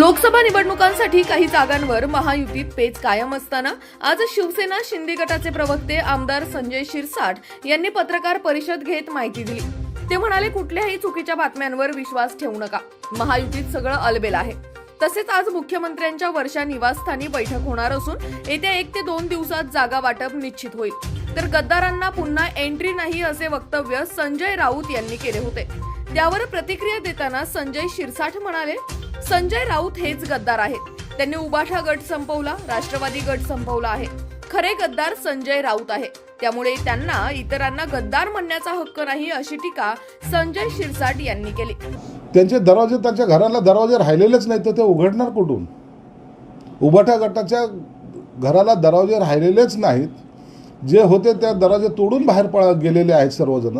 लोकसभा निवडणुकांसाठी काही जागांवर महायुतीत पेच कायम असताना आज शिवसेना शिंदे गटाचे प्रवक्ते आमदार संजय शिरसाट यांनी पत्रकार परिषद घेत माहिती दिली. ते म्हणाले कुठल्याही चुकीच्या बातम्यांवर विश्वास ठेवू नका. महायुतीत सगळं अलबेल आहे. तसेच आज मुख्यमंत्र्यांच्या वर्षा निवासस्थानी बैठक होणार असून येत्या एक ते दोन दिवसात जागा वाटप निश्चित होईल. तर गद्दारांना पुन्हा एंट्री नाही असे वक्तव्य संजय राऊत यांनी केले होते. त्यावर प्रतिक्रिया देताना संजय शिरसाठ म्हणाले संजय राऊत हेच गद्दार आहेत. त्यांनी उबाठा गट संपवला राष्ट्रवादी गट संपवला आहे. खरे गद्दार संजय राऊत आहे. त्यामुळे त्यांना इतरांना गद्दार म्हणण्याचा हक्क नाही अशी टीका संजय शिरसाट यांनी केली. त्यांचे दरवाजे त्यांच्या घराला दरवाजे राहिलेलेच नाही तर ते उघडणार कुठून? उबाठा गटाच्या घराला दरवाजे राहिलेलेच नाहीत. जे होते त्या दरवाजे तोडून बाहेर पळ गेलेले आहेत सर्वजण.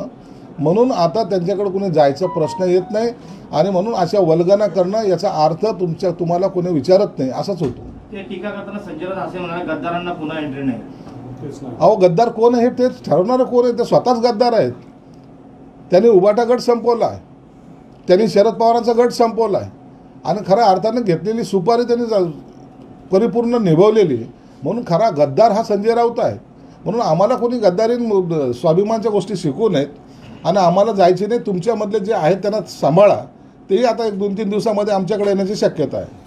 म्हणून आता त्यांच्याकडे कोणी जायचा प्रश्न येत नाही आणि म्हणून अशा वल्गना करणं याचा अर्थ तुमच्या तुम्हाला कोणी विचारत नाही असाच होतो. ते टीका करताना संजय राऊत असे म्हणाले गद्दारांना पुन्हा एंट्री नाही. अहो गद्दार कोण आहे? ते ठरवणारं कोण आहे? ते स्वतःच गद्दार आहेत. त्यांनी उबाटा गट संपवला आहे. त्यांनी शरद पवारांचा गट संपवला आहे. आणि खऱ्या अर्थानं घेतलेली सुपारी त्यांनी जा- परिपूर्ण निभवलेली. म्हणून खरा गद्दार हा संजय राऊत आहे. म्हणून आम्हाला कोणी गद्दारी स्वाभिमानच्या गोष्टी शिकवू नयेत. आणि आम्हाला जायचे नाही. तुमच्यामधले जे आहेत त्यांना सांभाळा. तेही आता एक दोन तीन दिवसामध्ये आमच्याकडे येण्याची शक्यता आहे.